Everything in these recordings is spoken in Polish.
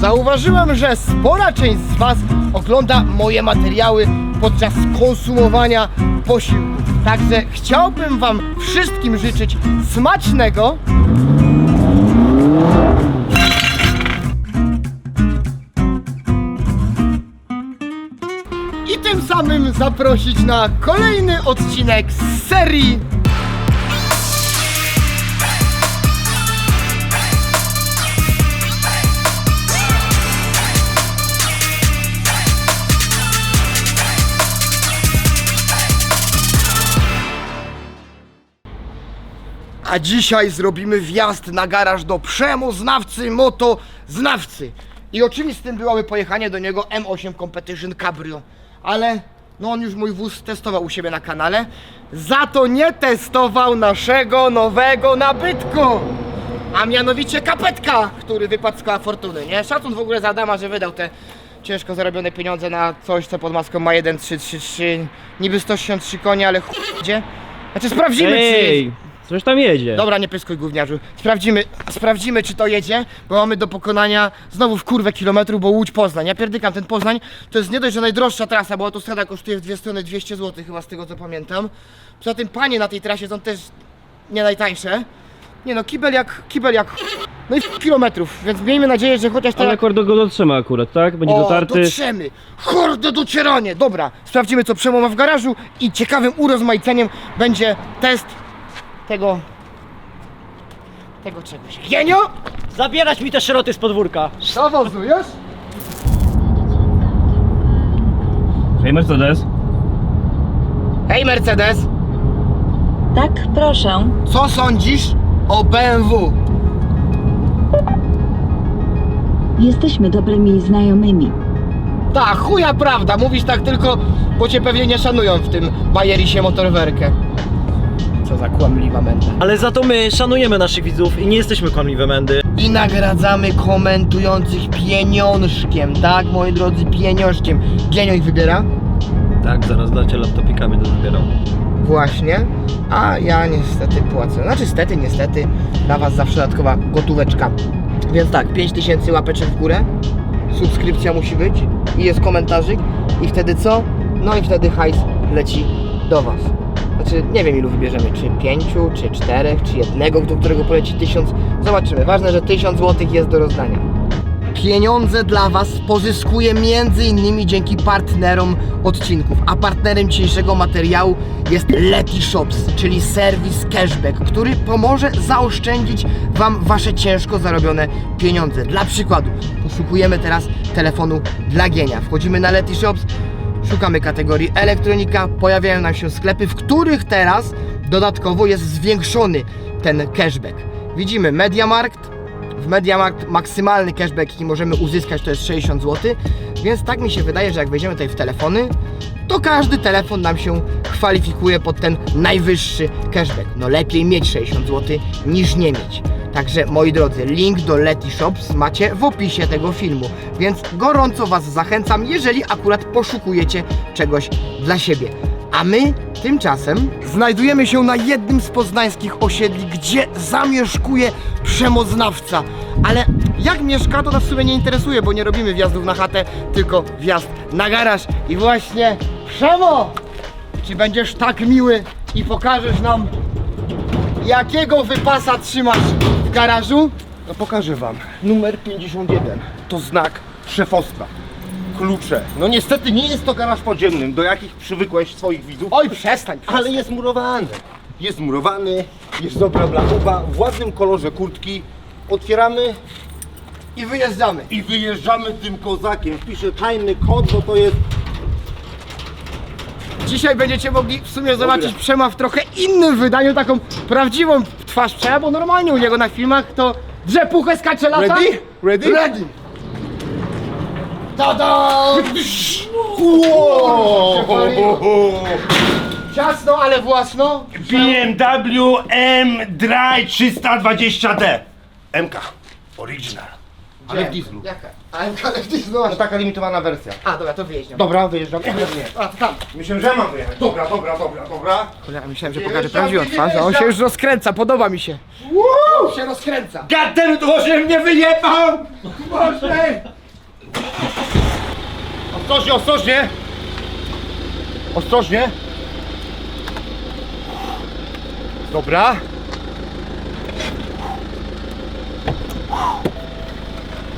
Zauważyłem, że spora część z Was ogląda moje materiały podczas konsumowania posiłków. Także chciałbym Wam wszystkim życzyć smacznego i tym samym zaprosić na kolejny odcinek z serii A dzisiaj zrobimy wjazd na garaż do przemoznawcy motoznawcy. I oczywistym byłoby pojechanie do niego M8 Competition Cabrio. Ale no on już mój wóz testował u siebie na kanale. Za to nie testował naszego nowego nabytku. A mianowicie kapetka, który wypadł z koła fortuny, nie? Szacun w ogóle za Adama, że wydał te ciężko zarobione pieniądze na coś, co pod maską ma 1,333, niby 163 konie, ale chuj gdzie? Znaczy sprawdzimy, czy Ej, coś tam jedzie. Dobra, nie pyskuj gówniarzu. Sprawdzimy, sprawdzimy czy to jedzie, bo mamy do pokonania znowu w kurwę kilometru, bo Łódź Poznań. Ja pierdykam ten Poznań, to jest nie dość, że najdroższa trasa, bo autostrada kosztuje w dwie strony 200 zł chyba z tego co pamiętam. Poza tym panie na tej trasie są też nie najtańsze. Nie no, kibel jak, kibel jak no i kilometrów, więc miejmy nadzieję, że chociaż Ale tak... akord go dotrzyma akurat, tak? Będzie O, dotarty. dotrzemy! Hordę docieranie! Dobra, sprawdzimy co Przemo ma w garażu i ciekawym urozmaiceniem będzie test tego... tego czegoś. Genio! Zabierać mi te szeroty z podwórka. Dowozujesz? Hej Mercedes. Hej Mercedes, Tak, proszę. co sądzisz o BMW? Jesteśmy dobrymi znajomymi. Ta chuja prawda, mówisz tak tylko, bo cię pewnie nie szanują w tym Bajerisie motorwerkę. Co za kłamliwa menda. Ale za to my szanujemy naszych widzów i nie jesteśmy kłamliwe mędy. I nagradzamy komentujących pieniążkiem, tak moi drodzy, pieniążkiem. Genio ich wybiera? Tak, zaraz dacie laptopikami do zbierał. Właśnie, a ja niestety płacę. Znaczy, stety, niestety, dla Was zawsze dodatkowa gotóweczka. Więc tak, 5000 łapeczek w górę, subskrypcja musi być i jest komentarzyk i wtedy co? No i wtedy hajs leci do Was. Znaczy, nie wiem ilu wybierzemy, czy pięciu, czy czterech, czy jednego, do którego poleci tysiąc. Zobaczymy. Ważne, że tysiąc złotych jest do rozdania. Pieniądze dla Was pozyskuję innymi dzięki partnerom odcinków, a partnerem dzisiejszego materiału jest Leti Shops, czyli serwis cashback, który pomoże zaoszczędzić Wam Wasze ciężko zarobione pieniądze. Dla przykładu, poszukujemy teraz telefonu dla Gienia. Wchodzimy na Leti Shops, szukamy kategorii elektronika, pojawiają nam się sklepy, w których teraz dodatkowo jest zwiększony ten cashback. Widzimy Mediamarkt, w Mediamarkt maksymalny cashback, jaki możemy uzyskać, to jest 60 zł. Więc tak mi się wydaje, że jak wejdziemy tutaj w telefony, to każdy telefon nam się kwalifikuje pod ten najwyższy cashback. No lepiej mieć 60 zł niż nie mieć. Także moi drodzy, link do Leti Shops macie w opisie tego filmu, więc gorąco Was zachęcam, jeżeli akurat poszukujecie czegoś dla siebie. A my tymczasem znajdujemy się na jednym z poznańskich osiedli, gdzie zamieszkuje przemoznawca. Ale jak mieszka, to nas w sumie nie interesuje, bo nie robimy wjazdów na chatę, tylko wjazd na garaż. I właśnie, Przemo! Czy będziesz tak miły i pokażesz nam, jakiego wypasa trzymasz w garażu? No pokażę wam. Numer 51 to znak szefostwa. Klucze. No niestety nie jest to garaż podziemny, do jakich przywykłeś swoich widzów, Oj, przestań, przestań. ale jest murowany. Jest murowany, jest dobra blachuba, w ładnym kolorze kurtki. Otwieramy I wyjeżdżamy. i wyjeżdżamy tym kozakiem. Pisze tajny kod, bo to jest Dzisiaj będziecie mogli w sumie zobaczyć Przema w trochę innym wydaniu, taką prawdziwą twarz Przema, bo normalnie u niego na filmach to drze puchę, skacze lata. Ready? Ready? Ready. Tada! Wow! Ciasno, ale własno. BMW M Drive 320D. MK. Original. Ale w dieslu. Jaka? AMK ale w dieslu. No taka limitowana wersja. A, dobra, to wyjeźdź. Dobra, wyjeżdżam. Nie. A, to tam. Myślałem, że mam wyjechać. Dobra, dobra, dobra, dobra. Cholera, myślałem, że pokaże prawdziwą twarz, a on się już rozkręca, podoba mi się. On się rozkręca. Gadem, to może mnie wyjebał! Boże! Ostrożnie, ostrożnie! Ostrożnie! Dobra.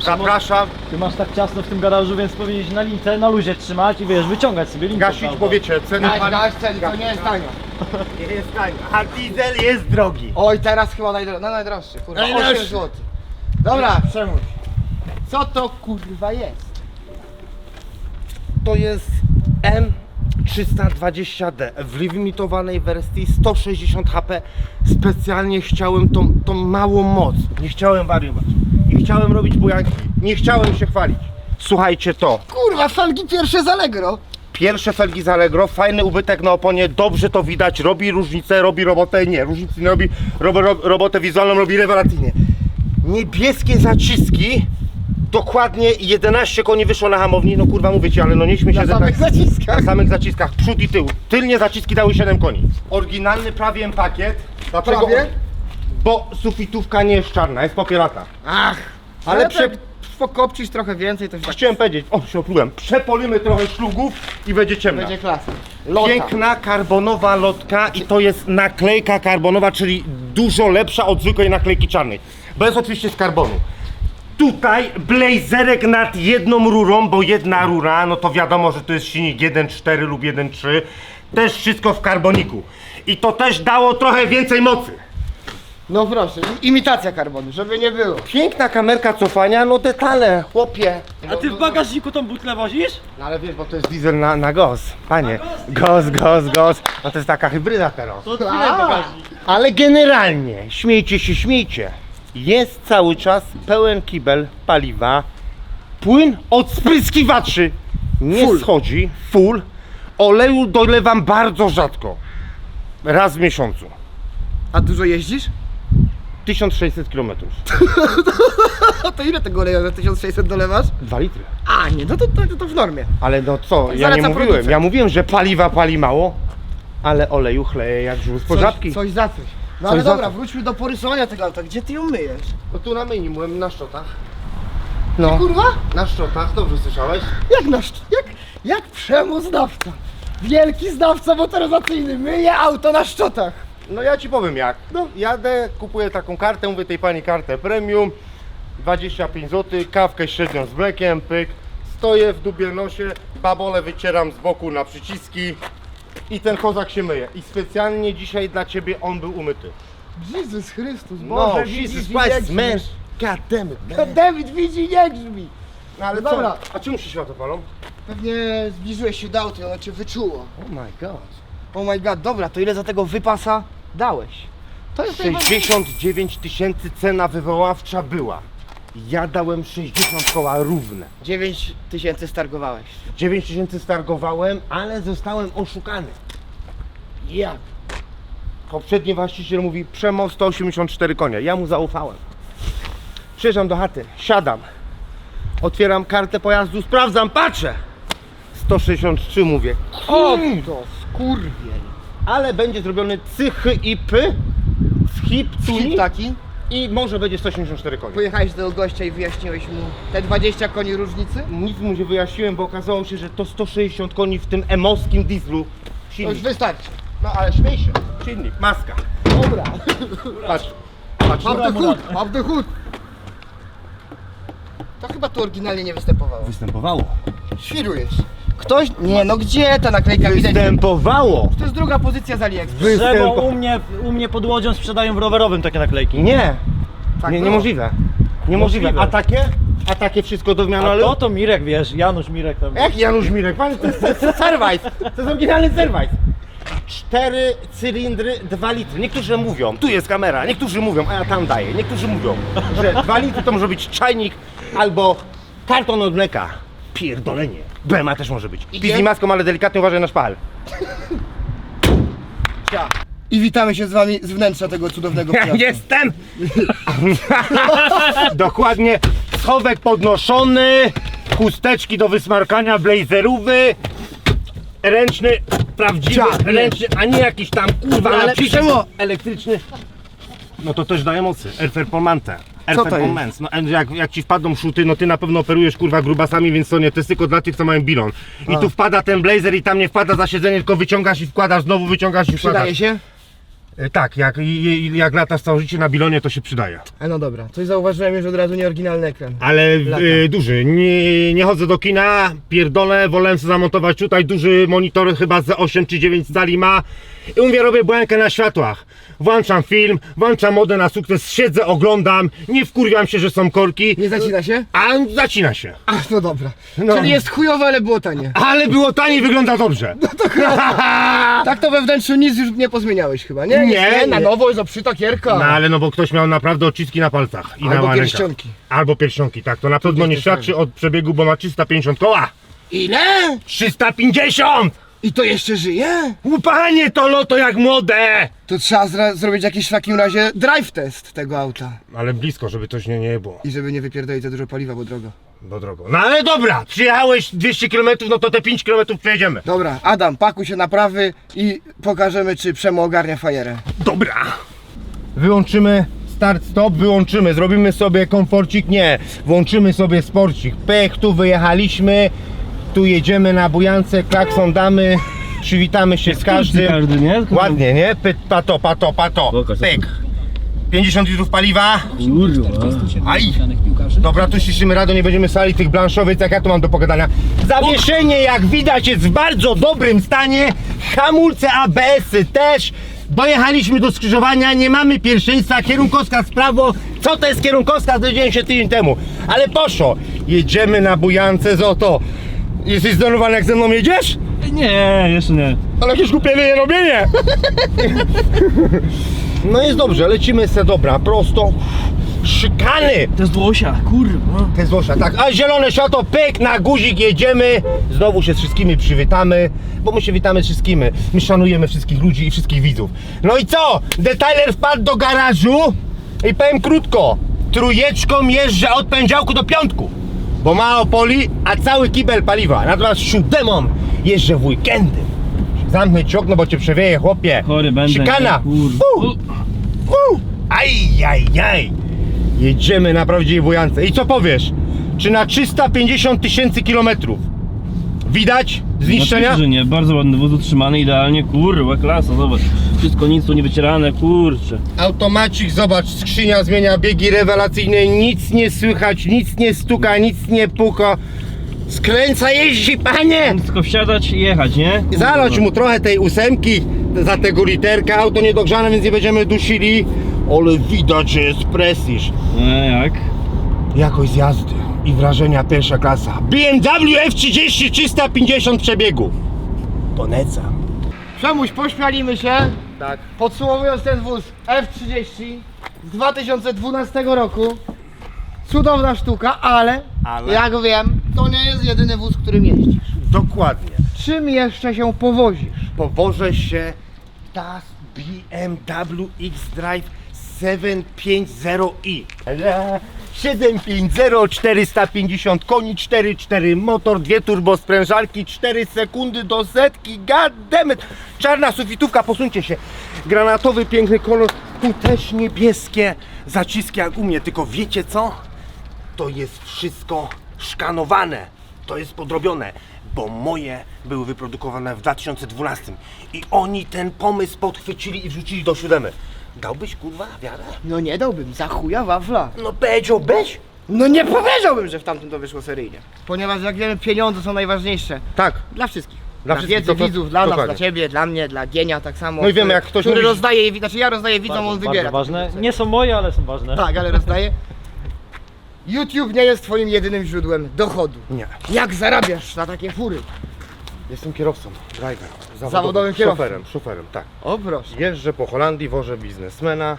Zapraszam. Ty masz tak ciasno w tym garażu, więc powinieneś na lince, na luzie trzymać i wiesz, wyciągać sobie linkę. Gasić, bo wiecie, ceny Gaś, pali- gaś, ceny, to nie jest tanio. Nie jest tańo. A diesel jest drogi. Oj, teraz chyba najdro... no, najdroższy, kurwa, Najdroższy. 8 zł. Dobra, Przemuś. Co to kurwa jest? To jest M320D w limitowanej wersji 160 HP. Specjalnie chciałem tą, tą małą moc. Nie chciałem wariować. Nie chciałem robić bujanki. Nie chciałem się chwalić. Słuchajcie to. Kurwa, felgi pierwsze z Allegro. Pierwsze felgi z Allegro, fajny ubytek na oponie, dobrze to widać, robi różnicę, robi robotę, nie, różnicy nie robi, robi ro, robotę wizualną, robi rewelacyjnie. Niebieskie zaciski, dokładnie 11 koni wyszło na hamowni, no kurwa mówię ci, ale no nie śmiej się Na że samych tak- zaciskach. Na samych zaciskach, przód i tył. Tylnie zaciski dały 7 koni. Oryginalny prawie M pakiet. Dlaczego? Prawie? Bo sufitówka nie jest czarna, jest popierata. Ach, Ale ale prze- prze... pokopcisz trochę więcej, to już tak Chciałem powiedzieć, o się oplułem, przepolimy trochę szlugów i będzie ciemna. będzie klasa. Lota. Piękna karbonowa lotka i to jest naklejka karbonowa, czyli dużo lepsza od zwykłej naklejki czarnej. Bez oczywiście z karbonu. Tutaj blazerek nad jedną rurą, bo jedna rura, no to wiadomo, że to jest silnik 1.4 lub 1.3. Też wszystko w karboniku. I to też dało trochę więcej mocy. No proszę, imitacja karbonu, żeby nie było. Piękna kamerka cofania, no detale, chłopie. A ty w bagażniku tą butlę wozisz? No ale wiesz, bo to jest diesel na, na gaz, panie. Gaz, gaz, gaz. No to jest taka hybryda teraz. To bagażnik. Ale generalnie, śmiejcie się, śmiejcie. Jest cały czas pełen kibel paliwa. Płyn od spryskiwaczy nie Full. schodzi, full. Oleju dolewam bardzo rzadko. Raz w miesiącu. A dużo jeździsz? 1600 km. A to ile tego oleju za 1600 dolewasz? 2 litry. A nie, no to, to, to w normie. Ale no co, ja nie Zaleca mówiłem. producent. Ja mówiłem, że paliwa pali mało, ale oleju chleje jak żółw z. Coś, coś za coś. No Coś ale za dobra, coś. wróćmy do porysowania tego auta. Gdzie ty ją myjesz? No tu na minimum, na szczotach. No, Kurwa? na szczotach, dobrze słyszałeś? Jak nasz, jak, jak przemozdawca. Wielki zdawca motoryzacyjny myje auto na szczotach. No ja ci powiem jak. No, jadę, kupuję taką kartę, mówię tej pani kartę premium, 25 zł, kawkę średnią z mlekiem, pyk. Stoję w dubie nosie, babole wycieram z boku na przyciski i ten kozak się myje. I specjalnie dzisiaj dla ciebie on był umyty. Jezus Chrystus, No, Boże, Jesus widzisz i nie Christ, man. God damn it, man. Dawid widzi nie grzmi. No ale No dobra. co? A czemu się światło palą? Pewnie zbliżyłeś się do auta i ono cię wyczuło. Oh my god. Oh my god, dobra, to ile za tego wypasa dałeś? To jest najważniejsze. 69 tysięcy cena wywoławcza była. Ja dałem 60 koła równe. 9 tysięcy stargowałeś. 9 tysięcy stargowałem, ale zostałem oszukany. Jak? Poprzedni właściciel mówi Przemo 184 konie. Ja mu zaufałem. Przyjeżdżam do chaty, siadam, otwieram kartę pojazdu, sprawdzam, patrzę. 163 mówię. O, to skurwiel. Ale będzie zrobiony cychy i py, schip, Hip taki. i może będzie 184 konie. Pojechałeś do gościa i wyjaśniłeś mu te 20 koni różnicy? Nic mu nie wyjaśniłem, bo okazało się, że to 160 koni w tym emowskim dieslu. To już Silnik. wystarczy. No ale śmiej się. Silnik, maska. Dobra. Patrz. Patrz. Mam the hood, mam the hood. To chyba tu oryginalnie nie występowało. Występowało. Świrujesz. Ktoś... Nie, no gdzie ta naklejka widać? Występowało. To jest druga pozycja z AliExpress. Że bo Występo... u mnie, u mnie pod łodzią sprzedają w rowerowym takie naklejki. Nie. Tak nie, było. niemożliwe. Niemożliwe. Możliwe. A takie? A takie wszystko do zmiany A oleju? to to Mirek, wiesz, Janusz Mirek tam. Jak Janusz Mirek? Pan to jest, to jest serwajs. To jest oryginalny serwajs. Cztery cylindry, dwa litry. Niektórzy mówią, tu jest kamera, niektórzy mówią, a ja tam daję. Niektórzy mówią, że dwa litry to może być czajnik albo karton od mleka. Pierdolenie. Bema też może być. Pizzi maską, ale delikatnie uważaj na szpal. I witamy się z wami z wnętrza tego cudownego Ja pojazdu. jestem! Dokładnie schowek podnoszony, chusteczki do wysmarkania, blazerówy, ręczny, prawdziwy, Ciach, nie. ręczny, a nie jakiś tam kurwa No, ale elektryczny. No to też daje mocy, Airfair Pomante. Co to jest? No jak, jak ci wpadną szuty, no ty na pewno operujesz kurwa grubasami, więc to nie, to jest tylko dla tych, co mają bilon. I tu wpada ten blazer i tam nie wpada za siedzenie, tylko wyciągasz i wkładasz, znowu wyciągasz i wkładasz. Przydaje się? E, Tak, jak, i- i- jak latasz całe życie na bilonie, to się przydaje. E, no dobra, coś zauważyłem już od razu nieoryginalny ekran. Ale Lata. e, duży, nie, nie chodzę do kina, pierdolę, wolałem sobie zamontować tutaj duży monitor, chyba z 8 czy 9 cali ma. I mówię, robię błękę na światłach. Włączam film, włączam modę na sukces, siedzę, oglądam, nie wkurwiam się, że są korki, Nie zacina się? a zacina się. A, no dobra. No. Czyli jest chujowe, ale było tanie. Ale było taniej, wygląda dobrze. Tak to we wnętrzu nic już nie pozmieniałeś chyba, nie? Nie, Jest, Na nie. nowo jest obszyta kierka. No ale no bo ktoś miał naprawdę odciski na palcach i na Albo rękach. pierścionki. Albo pierścionki, tak. To na pewno nie świadczy od przebiegu, bo ma 350 koła. Ile? 350! I to jeszcze żyje? Łupanie to loto jak młode! To trzeba zra- zrobić jakiś w takim razie drive test tego auta. Ale blisko, żeby coś nie, nie było. I żeby nie wypierdolić za dużo paliwa, bo drogo. Bo drogo. No ale dobra, przyjechałeś 200 km, no to te 5 km przejedziemy. Dobra, Adam, pakuj się na prawy i pokażemy, czy Przemo ogarnia fajerę. Dobra. Wyłączymy start stop, wyłączymy, zrobimy sobie komforcik, nie. Włączymy sobie sporcik. Pech, tu wyjechaliśmy, tu jedziemy na bujance, klakson damy, przywitamy się z każdym. każdy, nie? Ładnie, nie? Py, pato, pato, pato. Pokaż, Pyk. 50 litrów paliwa. Kurwa. Aj! Dobra, tu ściszymy rado, nie będziemy sali tych blanszowych, jak ja tu mam do pogadania. Zawieszenie, jak widać, jest w bardzo dobrym stanie. Hamulce ABS-y też. Dojechaliśmy do skrzyżowania, nie mamy pierwszeństwa, kierunkowskaz w prawo. Co to jest kierunkowskaz? Dowiedziałem się tydzień temu. Ale poszło. Jedziemy na bujance z oto. Jesteś zdolowany jak ze mną jedziesz? Nie, jeszcze nie. Ale jakieś głupienie robienie. No jest dobrze, lecimy se dobra, prosto. Szykany! To jest Włosia, kurwa. To jest Włosza, tak. A zielone światło, pyk, na guzik jedziemy. Znowu się z wszystkimi przywitamy, bo my się witamy z wszystkimi. My szanujemy wszystkich ludzi i wszystkich widzów. No i co? Detailer wpadł do garażu i powiem krótko. Trójeczką jeżdżę od poniedziałku do piątku. Bo ma Opoli, a cały kibel paliwa. Natomiast siódemą jeżdżę w weekendy. Zamknę ci okno, bo cię przewieje, chłopie. Chory będę. Szykana. Fu. Fu. Aj, aj, aj. Jedziemy na prawdziwej bujance. I co powiesz? Czy na 350 tysięcy kilometrów widać zniszczenia? Oczywiście, że nie, bardzo ładny wóz utrzymany, idealnie, kurwa, klasa, zobacz. Wszystko nic tu nie wycierane, kurczę. Automacik, zobacz, skrzynia zmienia biegi rewelacyjne, nic nie słychać, nic nie stuka, nic nie puka. Skręca, jeździ, panie! Tylko wsiadać i jechać, nie? Zalać mu trochę tej ósemki za tego literka, auto niedogrzane, więc nie będziemy dusili. Ale widać, że jest prestiż. E, jak? Jakość z jazdy i wrażenia pierwsza klasa. BMW F30 350 przebiegu. Polecam. Przemuś, pośmialimy się. Tak. Podsumowując ten wóz F30 z 2012 roku. Cudowna sztuka, ale, Ale? jak wiem, to nie jest jedyny wóz, którym jeździsz. Dokładnie. Czym jeszcze się powozisz? Powożę się TAS BMW X-Drive 750i. 750 450 koni, 4,4 motor, dwie turbosprężarki, 4 sekundy do setki, god damn it. Czarna sufitówka, posuńcie się. Granatowy, piękny kolor, tu też niebieskie zaciski jak u mnie, tylko wiecie co? to jest wszystko szkanowane, to jest podrobione, bo moje były wyprodukowane w 2012 i oni ten pomysł podchwycili i wrzucili do siódemy. Dałbyś kurwa wiarę? No nie dałbym, za chuja wafla. No powiedziałbyś? No nie powiedziałbym, że w tamtym to wyszło seryjnie. Ponieważ jak wiemy, pieniądze są najważniejsze. Tak. Dla wszystkich. Dla Dla, wszystkich, wiedzy to- to- widzów, dla nas, dokładnie. dla ciebie, dla mnie, dla Gienia tak samo. No i wiemy, który- jak ktoś Który mówi- rozdaje, znaczy ja rozdaję widzom, on wybiera. Bardzo ważne. Nie są moje, ale są ważne. Tak, ale rozdaje. YouTube nie jest twoim jedynym źródłem dochodu. Nie. Jak zarabiasz na takie fury? Jestem kierowcą, driver. Zawodowym kierowcą. Szoferem, szoferem, tak. O proszę. Jeżdżę po Holandii, wożę biznesmena,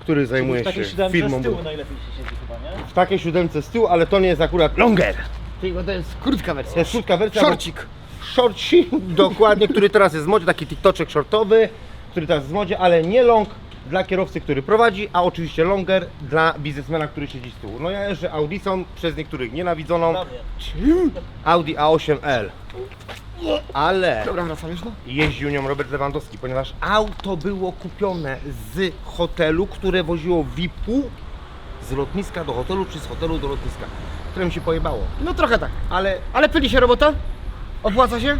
który zajmuje w takiej się siódemce firmą. z tyłu najlepiej się siedzi chyba, nie? W takiej siódemce z tyłu, ale to nie jest akurat longer. Tylko to jest krótka wersja. To jest krótka wersja. Szorcik. Shortsi, dokładnie, który teraz jest w modzie, taki TikToczek shortowy, który teraz jest w modzie, ale nie long, dla kierowcy, który prowadzi, a oczywiście longer dla biznesmena, który siedzi z tyłu. No ja jeżdżę Audicą, przez niektórych nienawidzoną Audi A8L. Ale Dobra, wracam już no. jeździł nią Robert Lewandowski, ponieważ auto było kupione z hotelu, które woziło VIP-u z lotniska do hotelu, czy z hotelu do lotniska, którym się pojebało. No trochę tak. Ale Ale pyli się robota? Opłaca się?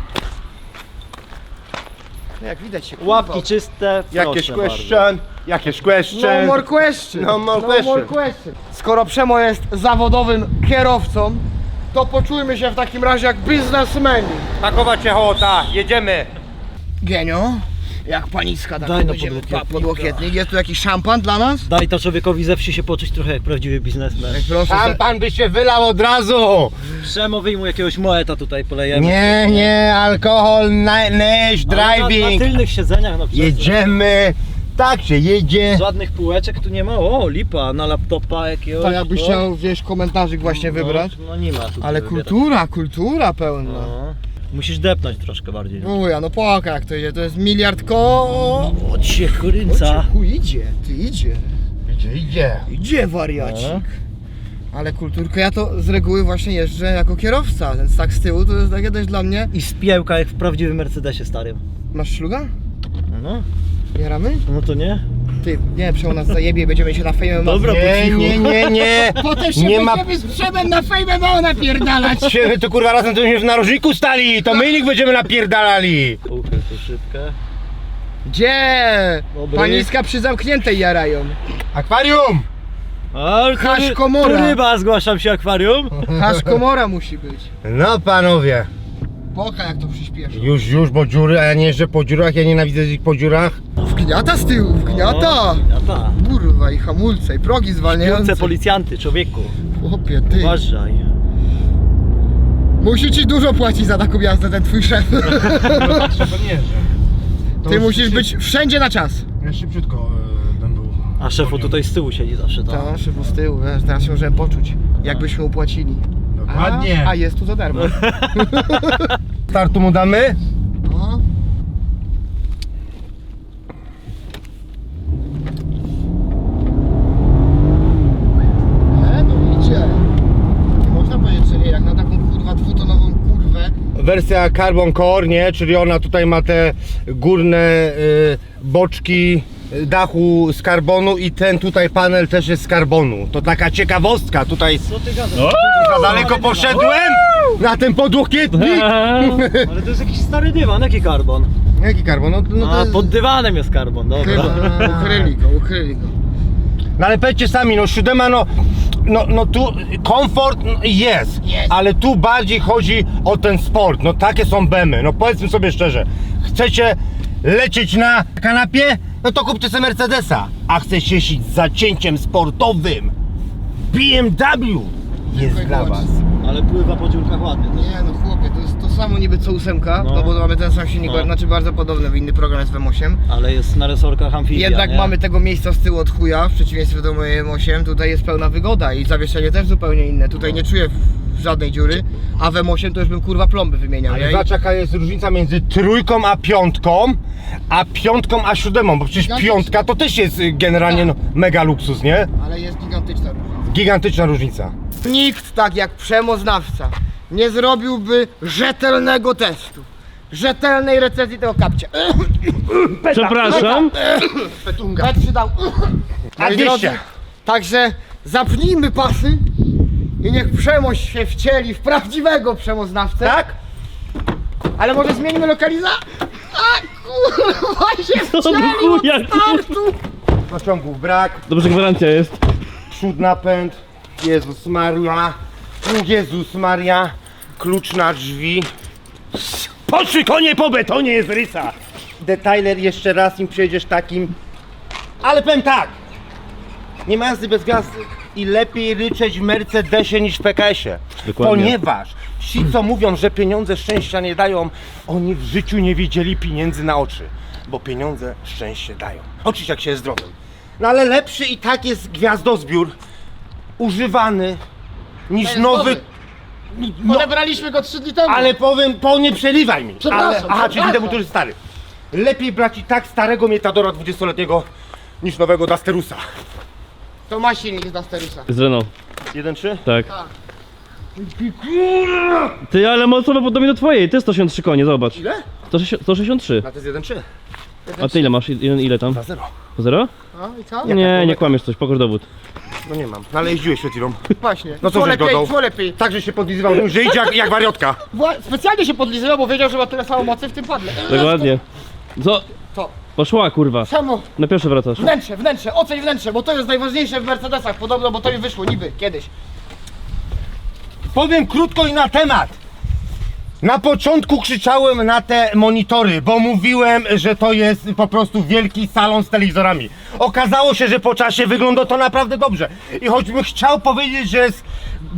No jak widać się kurwa, Łapki czyste, jakieś proszę bardzo. question, jakieś question. No more question. No more question. question. Skoro Przemo jest zawodowym kierowcą, to poczujmy się w takim razie jak biznesmeni. Takowa Ciechota, jedziemy. Genio, jak paniska tak Daj no będziemy podłokietnik. pa- podłokietnik. Jest tu jakiś szampan dla nas? Daj to człowiekowi ze wsi się poczuć trochę jak prawdziwy biznesmen. Proszę. za- Szampan by się wylał od razu. Przemo wyjmu jakiegoś moeta tutaj polejemy. Nie, nie, alkohol, na- neś, Ale Na, na driving. tylnych siedzeniach no przecież. Jedziemy. Tak się jedzie. Żadnych półeczek tu nie ma. O, lipa na laptopa jakiegoś. Tak jakbyś o. chciał gdzieś komentarzyk właśnie wybrać. No, no nie ma tu. Ale wybierać. kultura, kultura pełna. No. Musisz depnąć troszkę bardziej. Uja, no poka jak to idzie, to jest miliard ko... O, cię kurynca. Chu, idzie, ty idzie. Idzie, idzie. Idzie wariacik. No. Ale kulturkę ja to z reguły właśnie jeżdżę jako kierowca, więc tak z tyłu to jest takie też dla mnie. I spiełka jak w prawdziwym Mercedesie starym. Masz szluga? No, Jaramy? no to nie. Ty, nie, przemo nas zajebie, będziemy się na fejmie Dobra, po Nie, cichu. nie, nie, nie. Potem się Nie ma- będziemy z przemem na fejmie mało napierdalać. Się, to kurwa razem to się w narożniku stali, to my ich będziemy napierdalali. Ukryj tu szybkę. Gdzie? Dobry. Paniska przy zamkniętej jarają. Akwarium! A, Hasz komora. Ryba, zgłaszam się akwarium. Aż komora musi być. No panowie, Poka jak to przyspieszy. już, już, bo dziury, a ja nie jeżdżę po dziurach, ja nienawidzę jeździć po dziurach. Wgniata z tyłu, wgniata. Ja ta. Kurwa i hamulce i progi zwalniające. Piłce policjanty, człowieku. Chłopie, ty. Uważaj. Musi ci dużo płacić za taką jazdę ten twój szef. Ty musisz być wszędzie na czas. Ja szybciutko e, ten był. A szefu tutaj z tyłu siedzi zawsze. Tak, szefu z tyłu, wiesz, teraz się możemy poczuć, jakbyśmy upłacili. Dokładnie. A, a jest tu za darmo. Startu mu damy? No. E, no idzie. Nie można powiedzieć, że nie, jak na taką kurwa dwutonową kurwę. Wersja Carbon Core, nie? Czyli ona tutaj ma te górne y, boczki dachu z karbonu i ten tutaj panel też jest z karbonu. To taka ciekawostka, tutaj Co ty gadasz? za daleko poszedłem na ten podłokietnik. Ale to jest jakiś stary dywan, jaki karbon? Jaki karbon? No, no to A, jest... pod dywanem jest karbon, Chyba, dobra. ukryli go, ukryli go. No ale powiedzcie sami, no siódema, no, no, no tu komfort no, jest, Jest. ale tu bardziej chodzi o ten sport, no takie są bemy, no powiedzmy sobie szczerze, chcecie lecieć na kanapie, no to kupcie sobie Mercedesa, a chcecie jeździć z zacięciem sportowym, BMW jest dla was. Ale pływa po dziurkach ładnie. Nie no chłopie, to jest to samo niby co ósemka, no, No. bo mamy ten sam silnik, No. znaczy bardzo podobny, inny program jest w M8. Ale jest na resorkach amfibia, Jednak nie? mamy tego miejsca z tyłu od chuja, w przeciwieństwie do mojej M8, tutaj jest pełna wygoda i zawieszenie też zupełnie inne. Tutaj nie czuję żadnej dziury, a w M8 to już bym kurwa plomby wymieniał, Ale nie? zobacz jaka jest różnica między trójką a piątką, a piątką a siódemą, bo przecież Gigantyczna. piątka to też jest y, generalnie no, mega luksus, nie? Ale jest gigantyczna różnica. Gigantyczna różnica. Nikt tak jak przemoznawca nie zrobiłby rzetelnego testu, rzetelnej recenzji tego kapcia. Przepraszam. Bet przydał. A Moi 200. drodzy, Także zapnijmy pasy i niech przemość się wcieli w prawdziwego przemoznawcę. Tak? Ale może zmienimy lokalizację? A kurwa się do wcielił od chuja, startu! Pociągów brak, Dobrze, gwarancja jest. przód napęd, Jezus Maria, Jezus Maria, klucz na drzwi. Po trzy konie po betonie jest rysa. Detailer jeszcze raz im przejdziesz takim, ale powiem tak, nie ma jazdy bez gwiazdy i lepiej ryczeć w Mercedesie niż w PKS-ie. Dokładnie. Ponieważ ci co mówią, że pieniądze szczęścia nie dają, oni w życiu nie wiedzieli pieniędzy na oczy. Bo pieniądze szczęście dają. Oczywiście jak się jest zdrowym. No ale lepszy i tak jest gwiazdozbiór używany niż jest nowy. No, Odebraliśmy go 3 dni temu. ale powiem, po nie przeliwaj mi. Przepraszam, ale, aha, czyli przepraszam. temu, który jest stary. Lepiej brać i tak starego Mietadora 20-letniego niż nowego Dusterusa. To ma silnik z Dusterusa. Z Renault. 1.3? Tak. Ty, ale mocno podobnie do twojej. Ty 163 konie, zobacz. Ile? 160 163. A to jest 1.3. A ty ile masz? Ile, ile tam? Na zero. Zero? No i co? Nie, nie kłamiesz coś, pokaż dowód. No nie mam, no ale jeździłeś przed chwilą. Właśnie. No co żeś lepiej, gadał? szło lepiej. Także się podlizywał, że idzie jak, jak wariotka. Wła- Specjalnie się podlizywał, bo wiedział, że ma tyle samo mocy w tym padle. Dokładnie. Co? Co? Poszła kurwa. Czemu? Na pierwszy wracasz. Wnętrze, wnętrze, oceń wnętrze, bo to jest najważniejsze w Mercedesach podobno, bo to mi wyszło niby kiedyś. Powiem krótko i na temat. Na początku krzyczałem na te monitory, bo mówiłem, że to jest po prostu wielki salon z telewizorami. Okazało się, że po czasie wygląda to naprawdę dobrze. I choćbym chciał powiedzieć, że jest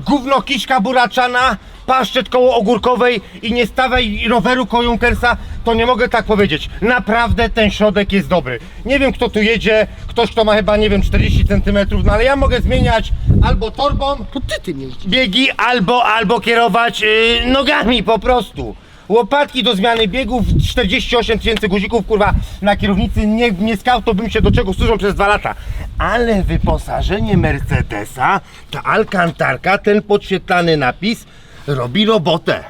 gówno kiszka buraczana, paszczet koło ogórkowej i nie stawaj roweru koło Junkersa, to nie mogę tak powiedzieć. Naprawdę ten środek jest dobry. Nie wiem kto tu jedzie, ktoś kto ma chyba, nie wiem, 40 cm, no ale ja mogę zmieniać albo torbą, To ty tym jeździsz. biegi albo, albo kierować yy, nogami po prostu. Łopatki do zmiany biegów, 48 tysięcy guzików, kurwa, na kierownicy nie, nie skał, to bym się do czego służą przez dwa lata. Ale wyposażenie Mercedesa, ta alkantarka, ten podświetlany napis, robi robotę.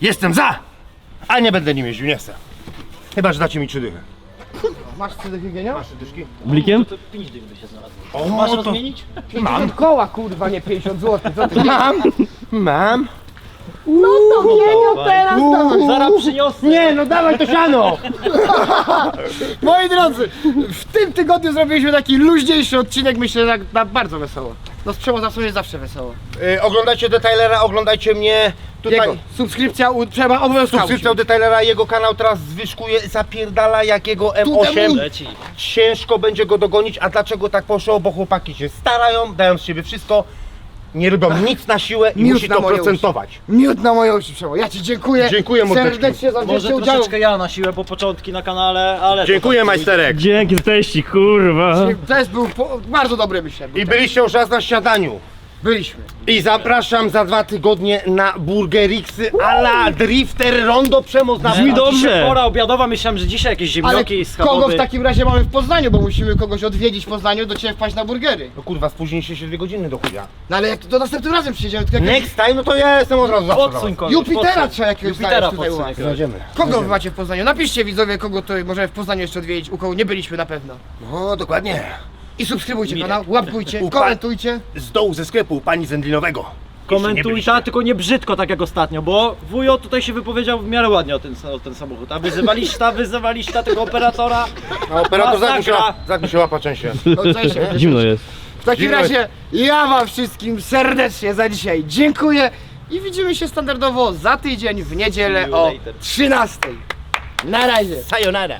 Jestem za! A nie będę nim jeździł, nie chcę. Chyba, że dacie mi trzy dychy. Masz co do hygienia? Masz trzy dyszki? Blikiem? O, Masz to rozmienić? mam, Koła kurwa, nie 50 zł. Co ty? mam, mam. No to Genio teraz dawaj. Zaraz przyniosę. Nie, no dawaj to siano! Moi drodzy, w tym tygodniu zrobiliśmy taki luźniejszy odcinek, myślę, że na bardzo wesoło. No z przemocą jest zawsze wesoło. Y, oglądajcie Detailera, oglądajcie mnie. Tutaj Jego subskrypcja u Przema obowiązkowa. subskrypcja u Detailera, jego kanał teraz zwyżkuje, zapierdala jakiego Tu M8. temu- Leci. Ciężko będzie go dogonić, a dlaczego tak poszło? Bo chłopaki się starają, dają z siebie wszystko, nie robią nic na siłę i Miód musi na to moje procentować. Miód na moje uszy Przemo. Ja ci dziękuję. Dziękuję, mordeczki. Serdecznie za Może wzięcie udziału. troszeczkę ja na siłę po początki na kanale, ale... to Dziękuję tak, majsterek. Dzięki za teścik, kurwa. Test był po, bardzo dobry myślę. I byliście już raz na śniadaniu. Byliśmy. I zapraszam za dwa tygodnie na Burgerixy a la Drifter Rondo Przemoc na Brzmi dobrze. Dzisiaj pora obiadowa, myślałem, że dzisiaj jakieś Ale ziemnioki z kogo w takim razie mamy w Poznaniu, bo musimy kogoś odwiedzić w Poznaniu, do ciebie wpaść na burgery. No kurwa, spóźniliście się dwie godziny do chuja. No ale jak to następnym razem przyjdziemy, tylko jakiegoś Next time, no to ja jestem od razu Podsuń kogoś, Jupitera podsuń. trzeba jakiegoś Jupitera znaleźć tutaj u podsuń jakiegoś. Znajdziemy. Kogo wy macie w Poznaniu? Napiszcie widzowie, kogo to możemy w Poznaniu jeszcze odwiedzić, u kogo nie byliśmy na pewno. No, dokładnie. I subskrybujcie kanał, łapkujcie, Upa- komentujcie. Z dołu ze sklepu pani Zendlinowego. Jeszcze nie Komentuj byliście. ta, tylko nie brzydko tak jak ostatnio, bo wujo tutaj się wypowiedział w miarę ładnie o ten, o ten samochód. A wyzywaliście, ta, wyzywaliście tego operatora. A operator Masakra. zagł się, ła- zagł się łapa częściej. No, cześć. Zimno jest. W takim razie ja wam wszystkim serdecznie za dzisiaj dziękuję i widzimy się standardowo za tydzień w niedzielę o 13. Na razie. Sayonara.